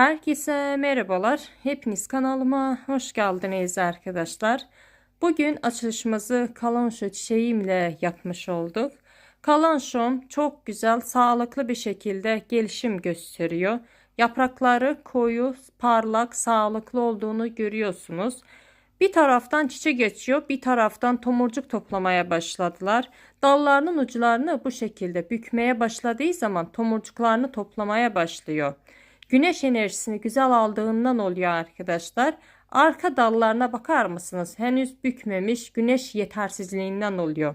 Herkese merhabalar. Hepiniz kanalıma hoş geldiniz arkadaşlar. Bugün açılışımızı kalanşo çiçeğimle yapmış olduk. Kalanşom çok güzel, sağlıklı bir şekilde gelişim gösteriyor. Yaprakları koyu, parlak, sağlıklı olduğunu görüyorsunuz. Bir taraftan çiçek geçiyor, bir taraftan tomurcuk toplamaya başladılar. Dallarının uçlarını bu şekilde bükmeye başladığı zaman tomurcuklarını toplamaya başlıyor. Güneş enerjisini güzel aldığından oluyor arkadaşlar. Arka dallarına bakar mısınız? Henüz bükmemiş güneş yetersizliğinden oluyor.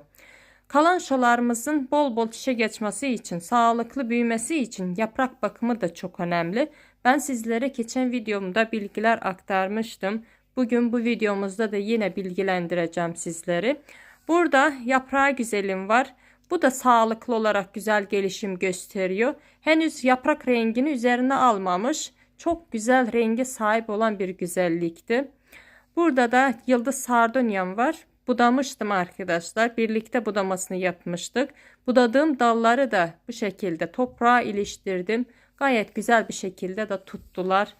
Kalan şolarımızın bol bol çiçek geçmesi için, sağlıklı büyümesi için yaprak bakımı da çok önemli. Ben sizlere geçen videomda bilgiler aktarmıştım. Bugün bu videomuzda da yine bilgilendireceğim sizleri. Burada yaprağı güzelim var. Bu da sağlıklı olarak güzel gelişim gösteriyor. Henüz yaprak rengini üzerine almamış. Çok güzel renge sahip olan bir güzellikti. Burada da yıldız sardunyam var. Budamıştım arkadaşlar. Birlikte budamasını yapmıştık. Budadığım dalları da bu şekilde toprağa iliştirdim. Gayet güzel bir şekilde de tuttular.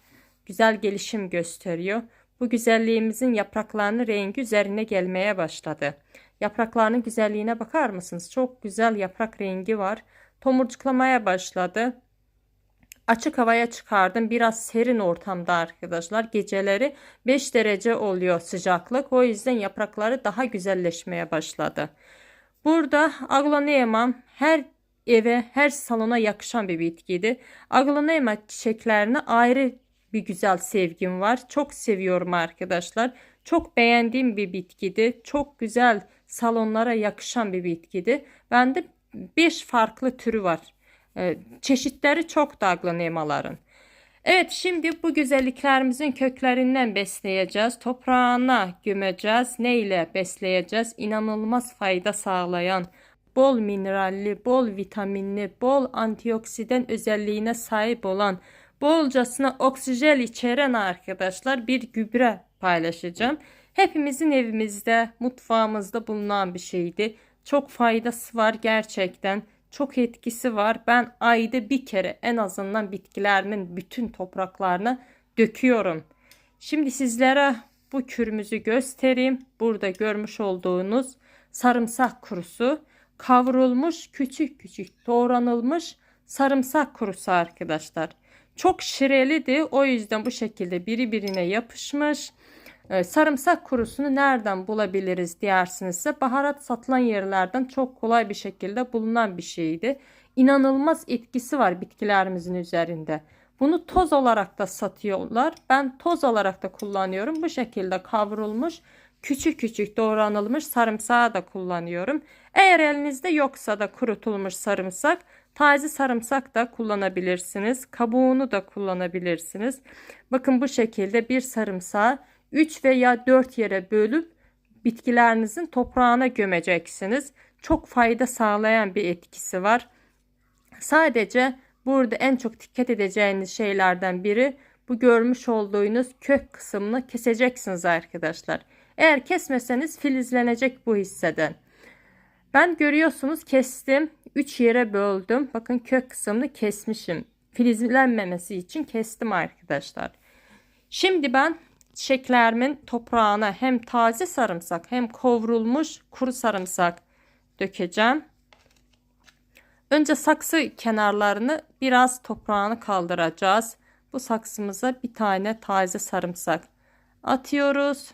Güzel gelişim gösteriyor. Bu güzelliğimizin yapraklarının rengi üzerine gelmeye başladı. Yapraklarının güzelliğine bakar mısınız? Çok güzel yaprak rengi var. Tomurcuklamaya başladı. Açık havaya çıkardım. Biraz serin ortamda arkadaşlar. Geceleri 5 derece oluyor sıcaklık. O yüzden yaprakları daha güzelleşmeye başladı. Burada aglaonema her eve, her salona yakışan bir bitkiydi. Aglaonema çiçeklerine ayrı bir güzel sevgim var. Çok seviyorum arkadaşlar. Çok beğendiğim bir bitkidi. Çok güzel salonlara yakışan bir bitkidi. Bende 5 farklı türü var. Ee, çeşitleri çok da aglaonemaların. Evet şimdi bu güzelliklerimizin köklerinden besleyeceğiz. Toprağına gömeceğiz. Ne ile besleyeceğiz? İnanılmaz fayda sağlayan, bol mineralli, bol vitaminli, bol antioksidan özelliğine sahip olan, bolcasına oksijen içeren arkadaşlar bir gübre paylaşacağım. Hepimizin evimizde, mutfağımızda bulunan bir şeydi. Çok faydası var gerçekten. Çok etkisi var. Ben ayda bir kere en azından bitkilerimin bütün topraklarına döküyorum. Şimdi sizlere bu kürümüzü göstereyim. Burada görmüş olduğunuz sarımsak kurusu kavrulmuş küçük küçük doğranılmış sarımsak kurusu arkadaşlar. Çok şireliydi. O yüzden bu şekilde birbirine yapışmış. Ee, sarımsak kurusunu nereden bulabiliriz diyersinizse baharat satılan yerlerden çok kolay bir şekilde bulunan bir şeydi. İnanılmaz etkisi var bitkilerimizin üzerinde. Bunu toz olarak da satıyorlar. Ben toz olarak da kullanıyorum. Bu şekilde kavrulmuş küçük küçük doğranılmış sarımsağı da kullanıyorum. Eğer elinizde yoksa da kurutulmuş sarımsak Taze sarımsak da kullanabilirsiniz. Kabuğunu da kullanabilirsiniz. Bakın bu şekilde bir sarımsağı 3 veya 4 yere bölüp bitkilerinizin toprağına gömeceksiniz. Çok fayda sağlayan bir etkisi var. Sadece burada en çok dikkat edeceğiniz şeylerden biri bu görmüş olduğunuz kök kısmını keseceksiniz arkadaşlar. Eğer kesmeseniz filizlenecek bu hisseden. Ben görüyorsunuz kestim. 3 yere böldüm. Bakın kök kısmını kesmişim. Filizlenmemesi için kestim arkadaşlar. Şimdi ben çiçeklerimin toprağına hem taze sarımsak hem kavrulmuş kuru sarımsak dökeceğim. Önce saksı kenarlarını biraz toprağını kaldıracağız. Bu saksımıza bir tane taze sarımsak atıyoruz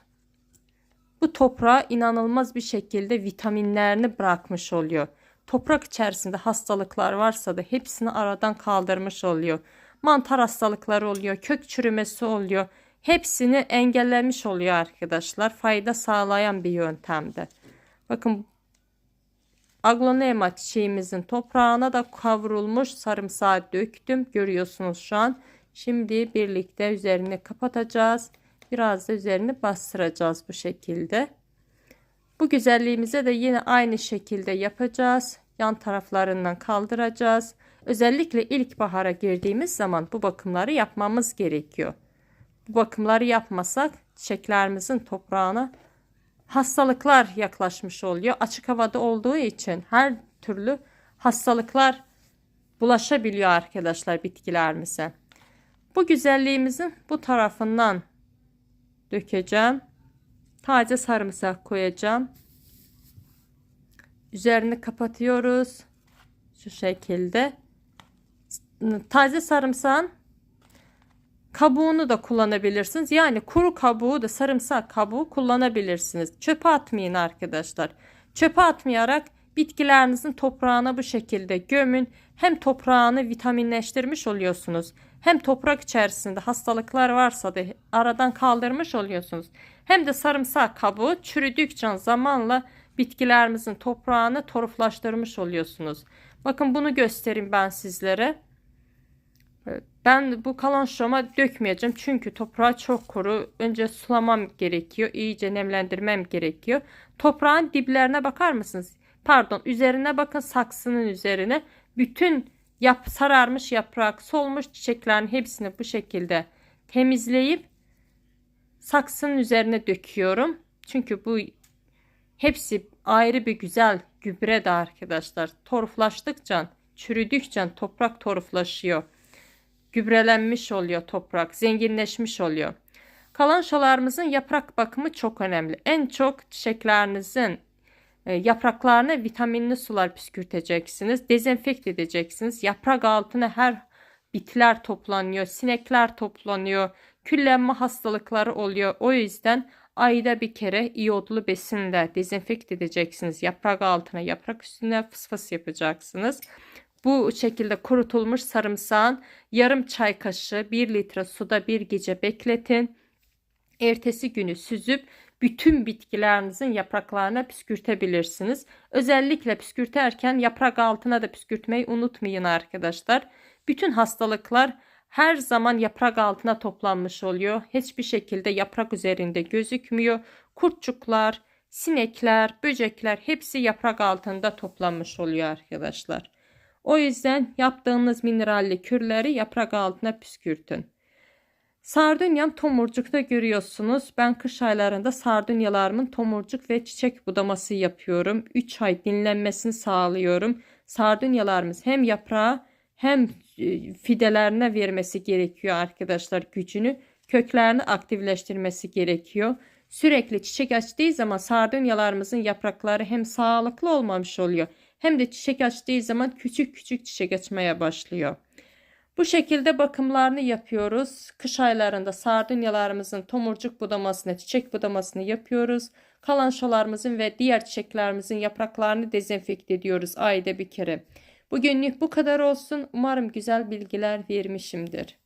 bu toprağa inanılmaz bir şekilde vitaminlerini bırakmış oluyor. Toprak içerisinde hastalıklar varsa da hepsini aradan kaldırmış oluyor. Mantar hastalıkları oluyor, kök çürümesi oluyor. Hepsini engellemiş oluyor arkadaşlar. Fayda sağlayan bir yöntemde. Bakın aglonema çiçeğimizin toprağına da kavrulmuş sarımsağı döktüm. Görüyorsunuz şu an. Şimdi birlikte üzerini kapatacağız. Biraz da üzerini bastıracağız bu şekilde. Bu güzelliğimize de yine aynı şekilde yapacağız. Yan taraflarından kaldıracağız. Özellikle ilkbahara girdiğimiz zaman bu bakımları yapmamız gerekiyor. Bu bakımları yapmasak çiçeklerimizin toprağına hastalıklar yaklaşmış oluyor. Açık havada olduğu için her türlü hastalıklar bulaşabiliyor arkadaşlar bitkilerimize. Bu güzelliğimizin bu tarafından dökeceğim. Taze sarımsak koyacağım. Üzerini kapatıyoruz. Şu şekilde. Taze sarımsağın kabuğunu da kullanabilirsiniz. Yani kuru kabuğu da sarımsak kabuğu kullanabilirsiniz. Çöpe atmayın arkadaşlar. Çöpe atmayarak bitkilerinizin toprağına bu şekilde gömün. Hem toprağını vitaminleştirmiş oluyorsunuz. Hem toprak içerisinde hastalıklar varsa da aradan kaldırmış oluyorsunuz. Hem de sarımsak kabuğu çürüdükçe zamanla bitkilerimizin toprağını toruflaştırmış oluyorsunuz. Bakın bunu göstereyim ben sizlere. Ben bu kalan şoma dökmeyeceğim çünkü toprağı çok kuru. Önce sulamam gerekiyor. iyice nemlendirmem gerekiyor. Toprağın diplerine bakar mısınız? Pardon üzerine bakın saksının üzerine. Bütün yap, sararmış yaprak, solmuş çiçeklerin hepsini bu şekilde temizleyip saksının üzerine döküyorum. Çünkü bu hepsi ayrı bir güzel gübre de arkadaşlar. Toruflaştıkça, çürüdükçe toprak toruflaşıyor gübrelenmiş oluyor toprak, zenginleşmiş oluyor. Kalançolarımızın yaprak bakımı çok önemli. En çok çiçeklerinizin e, yapraklarına vitaminli sular püskürteceksiniz. Dezenfekt edeceksiniz. Yaprak altına her bitler toplanıyor, sinekler toplanıyor, küllenme hastalıkları oluyor. O yüzden ayda bir kere iyodlu besinle dezenfekt edeceksiniz. Yaprak altına, yaprak üstüne fısfıs yapacaksınız. Bu şekilde kurutulmuş sarımsağın yarım çay kaşığı 1 litre suda bir gece bekletin. Ertesi günü süzüp bütün bitkilerinizin yapraklarına püskürtebilirsiniz. Özellikle püskürterken yaprak altına da püskürtmeyi unutmayın arkadaşlar. Bütün hastalıklar her zaman yaprak altına toplanmış oluyor. Hiçbir şekilde yaprak üzerinde gözükmüyor. Kurtçuklar, sinekler, böcekler hepsi yaprak altında toplanmış oluyor arkadaşlar. O yüzden yaptığınız mineralli kürleri yaprak altına püskürtün. Sardunyam tomurcukta görüyorsunuz. Ben kış aylarında sardunyalarımın tomurcuk ve çiçek budaması yapıyorum. 3 ay dinlenmesini sağlıyorum. Sardunyalarımız hem yaprağı hem e, fidelerine vermesi gerekiyor arkadaşlar gücünü. Köklerini aktifleştirmesi gerekiyor. Sürekli çiçek açtığı zaman sardunyalarımızın yaprakları hem sağlıklı olmamış oluyor hem de çiçek açtığı zaman küçük küçük çiçek açmaya başlıyor. Bu şekilde bakımlarını yapıyoruz. Kış aylarında sardunyalarımızın tomurcuk budamasını, çiçek budamasını yapıyoruz. Kalan şolarımızın ve diğer çiçeklerimizin yapraklarını dezenfekte ediyoruz ayda bir kere. Bugünlük bu kadar olsun. Umarım güzel bilgiler vermişimdir.